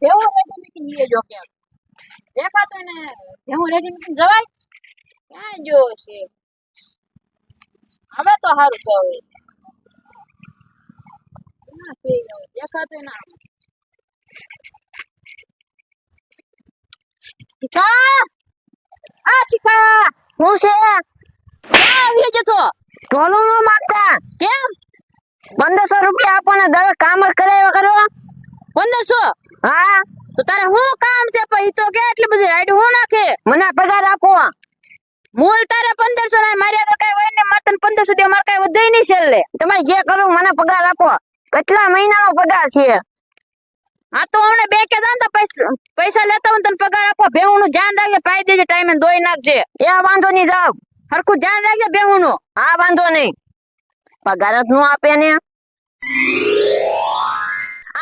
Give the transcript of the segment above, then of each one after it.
ભેવું ready નીએ જો ક્યાંક દેખાતો ને ભેવું રેડી જવાય? ક્યાં જો છે? હવે તો સારું કહેવાય? દેખાતો ના આ ટીકા! હું છે? ક્યાં આવી જતો ઢોલું નો માગતા. કેમ? પંદરસો રૂપિયા આપો ને દરરોજ કામ કરાવ્યા કરો. પંદરસો હા. તો તારે શું કામ છે પછી? તો કે એટલી બધી રાઈડ હું નાખે? મને પગાર આપો. મૂળ તારે પંદરસો ના મારી આગળ કઈ હોય ને મારે તને પંદરસો દે મારે કઈ વધે નહીં છેલ્લે. તમે જે કરો મને પગાર આપો. કેટલા મહિનાનો પગાર છે? હા તો હમણાં બે કે પૈસા પૈસા લેતા હું તને પગાર આપો. ભેહું નું ધ્યાન રાખજે પાઈ દેજે ટાઈમે ધોઈ નાખજે. એ વાંધો નહીં જાવ સરખું ધ્યાન રાખજે ભેહું નું હા વાંધો નહીં. પગાર જ નું આપે ને.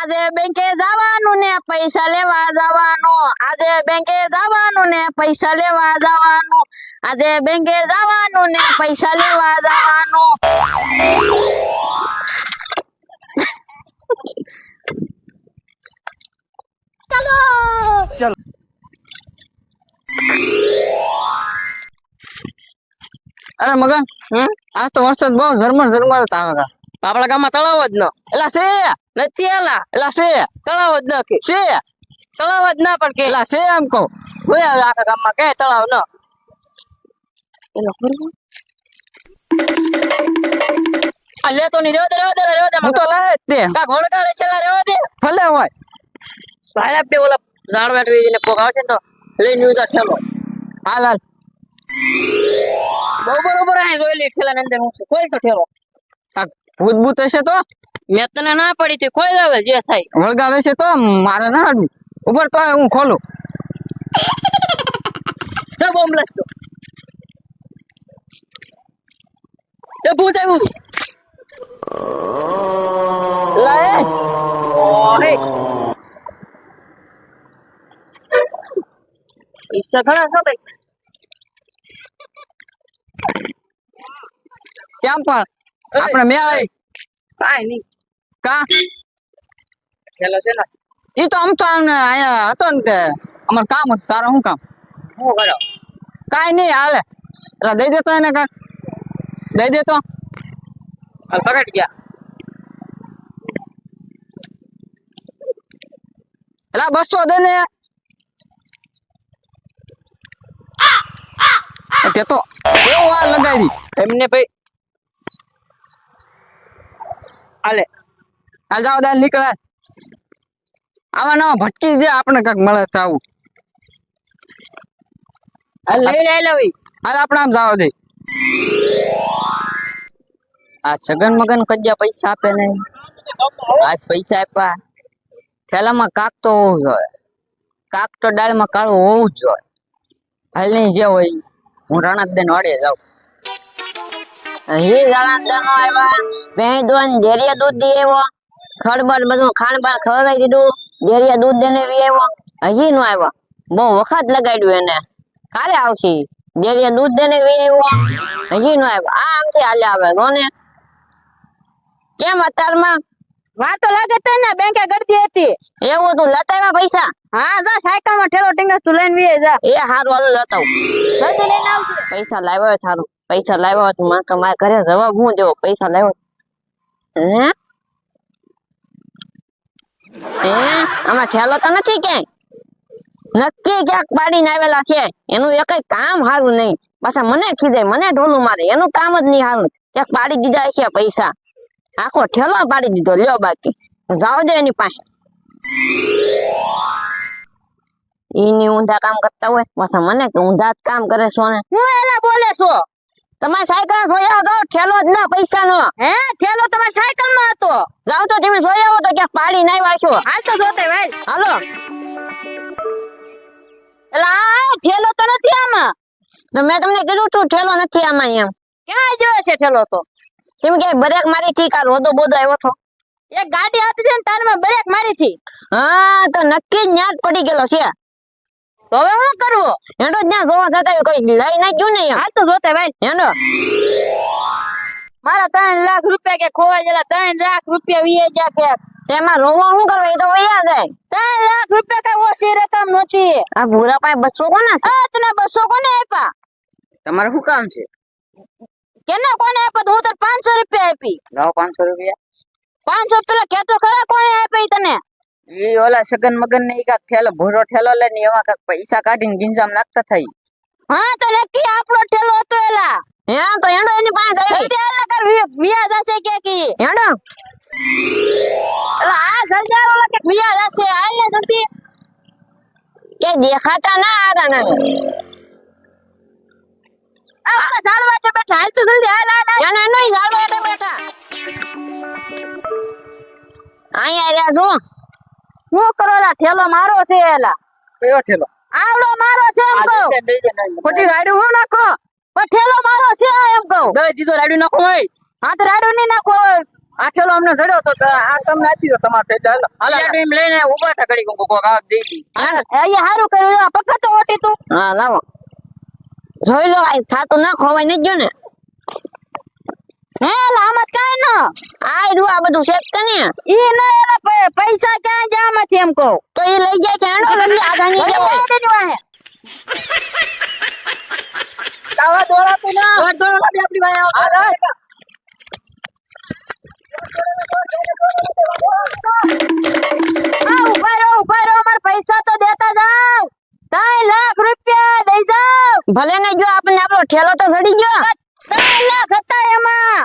આજે બેંકે જવાનું ને પૈસા લેવા જવાનું. આજે બેંકે જવાનું ને પૈસા લેવા જવાનું. આજે બેંકે જવાનું ને પૈસા લેવા જવાનું. અરે મગન આજ તો વરસાદ બહુ ઝરમર ઝરમર આવે. આપણા ગામમાં તળાવ જ ન. એલા છે? નથી એલા? એલા છે? તળાવ જ ન કે. છે? તળાવ જ ના પણ કે. એલા છે એમ કહું. કોઈ આવે આખા ગામમાં કે તળાવ ન. આ લેતો ની રેવા દે રેવા દે રેવા દે હું તો લાવે તે કા ઘોડ છેલા છે રેવા દે ભલે હોય. ભાઈ આપણે ઓલા ઝાડ વેટવી ને પોક આવશે ને લઈ ન્યૂઝ ઉતા ઠેલો. હાલ હાલ. બહુ બરોબર આ જોઈ લે ઠેલા ની અંદર હું ખોલ તો ઠેલો. આ ભૂત ભૂત હશે તો? મેં તને ના પડી તે ખોલ લાવે જે થાય. વળગાડ છે તો? મારે ના હાડવું. ઉપર તો હું ખોલું. તો બોમ્બ લખતો એ ભૂત આવ્યું. લાય. ઓહે. પૈસા ઘણા છો ભાઈ. કેમ પણ? આપણે મેળાય કાઈ નહીં. કા? ખેલો છે ને. ઈ તો આમ તો આમને અહીંયા હતો ને તે અમાર કામ હતું તારે શું કામ? શું કરો? કાઈ નહીં હાલે. એટલે દઈ દેતો એને કાંક દઈ દેતો હાલ પકડ ગયા. એટલે બસો દે ને. તે તો કેવું આ લગાડી. એમને ભાઈ હાલે. હાલ જાવ દાલ નીકળે. આવા નવા ભટકી દે આપણે કાંક મળે આવું હાલ લઈ લે લે હાલ આપણે આમ જાવ દે. આ સગન મગન કજ્યા પૈસા આપે નહીં આજ પૈસા આપ્યા. થેલામાં કાક તો હોવું જોઈએ કાક તો ડાળમાં કાળું હોવું જ જોઈએ હાલ નહીં જે હોય. હું રાણાબેન વાડે જાઉં. હે. આવ્યા દોન ડેરિયા દૂધ દી આવ્યો. ખડબડ બધું ખાણબાર ખવડાવી દીધું. ડેરિયા દૂધ દેને વી આવ્યો. હજી નો આવ્યો. બહુ વખત લગાડ્યું એને. કારે આવશે? ડેરિયા દૂધ દેને વી આવ્યો. હજી નો આવ્યો. આ આમથી હાલે આવે. કોને? કેમ અત્યારમાં? વાર તો લાગે ને બેંકે ગળતી હતી. એવું તું લતાવ્યા પૈસા? હા જા સાયકલમાં ઠેલો ટીંગસ તું લઈને જા. એ હારું હાલો લતાવ. પૈસા લાવ્યો થારું પૈસા લાવ્યો તો મારે મારા ઘરે જવાબ હું દેવો? પૈસા લાવ્યો નક્કી ક્યાંક પાડીને એનું એક કામ સારું નહીં. પાછા ઢોલું મારે. એનું કામ જ નહીં સારું ક્યાંક પાડી દીધા છે પૈસા. આખો ઠેલો પાડી દીધો. લ્યો બાકી. જાવ દે એની પાસે. એની ઊંધા કામ કરતા હોય. પાછા મને ઊંધા જ કામ કરે છો ને હું એલા બોલે છો? તમારી સાયકલ જોયા તો ઠેલો જ ના પૈસા નો હે? ઠેલો તમારી સાયકલમાં હતો? જાવ તો તમે જોયા હતો ક્યાંક પાડી નાઈ વાંચો હાલ તો જોતે ભાઈ હાલો. એલા ઠેલો તો નથી આમાં? તો મેં તમને કીધું તું ઠેલો નથી આમાં એમ. ક્યાં જોયો છે ઠેલો તો? કેમ કે બ્રેક મારી ઠીક આ રોદો બોદો આવ્યો તો એક ગાડી હતી ને તારમાં બ્રેક મારી હતી. હા તો નક્કી જ જ પડી ગયેલો છે. તો હવે શું કરવું હેડો જ્યાં ત્યાં જોવા જતા કઈ લઈ ના ગયું ને હાલ તો જોતે ભાઈ હેડો. મારા ત્રણ લાખ રૂપિયા કે ખોવાઈ ગયેલા ત્રણ લાખ રૂપિયા વીએ ગયા કે તેમાં રોવો શું કરવા? એ તો વૈયા જાય. ત્રણ લાખ રૂપિયા કઈ ઓછી રકમ નહોતી. આ ભૂરા પાસે બસો કોના છે? આ તને બસો કોને આપ્યા? તમારે શું કામ છે? કેને કોને આપ્યા? તો હું તને પાંચસો રૂપિયા આપી. લાવો પાંચસો રૂપિયા. પાંચસો પેલા કેતો ખરા કોને આપી તને? એ ઓલા સગન મગન ને કાક ઠેલો ભૂરો ઠેલો લે ને એમાં કાક પૈસા કાઢીને ગીંજામ નાખતા થઈ હા તો નક્કી આપણો ઠેલો હતો એલા. હે તો હેડો એની પાસે આવી જલ્દી એલા કર વી- વ્યાજ હશે કે કી? હેડો. એલા આ જલ્દી હાલ ઓલા કે વ્યાજ હશે? હાલ ને જલ્દી. કે દેખાતા ના આરા ના. આ ઓલા ઝાડ બેઠા. હાલ તો જલ્દી હાલ હાલ ના ના નહીં ઝાડ વાટે બેઠા. આયા રહ્યા છો. શું કરો એલા ઠેલો મારો છે એલા. કયો ઠેલો? આવડો મારો છે એમ કહો. ખોટી રાયડું હું નાખો? પણ ઠેલો મારો છે એમ કહું. દઈ દીધો રાયડું નાખો હોય હા તો રાડું નહીં નાખો હવે. આ ઠેલો અમને જડ્યો તો આ તમને આપી દો તમારે હાલ. એમ લઈને ઊભા થા ઘડી કોકો આ દઈ દી એ હારું કર્યું. પકડ તો ઓટી તું. હા લાવો. જોઈ લો આ થાતું ના ખોવાય નહીં ગયો ને. હે લામત કાંઈ ન. આ રહ્યું આ બધું શેક ને ઈ ન પૈસા ક્યાં ગયા માંથી એમ કહું. તો એ લઈ જાય છે આને. આવા દોડાતું ના દોડ દોડ લાવી આપણી ભાઈ આ આ ઊભા રહો ઊભા રહો અમારા પૈસા તો દેતા જાવ લાખ રૂપિયા દઈ જાવ ભલે ને જો આપણને આપણો ઠેલો તો સડી ગયો. ત્રણ લાખ હતા એમાં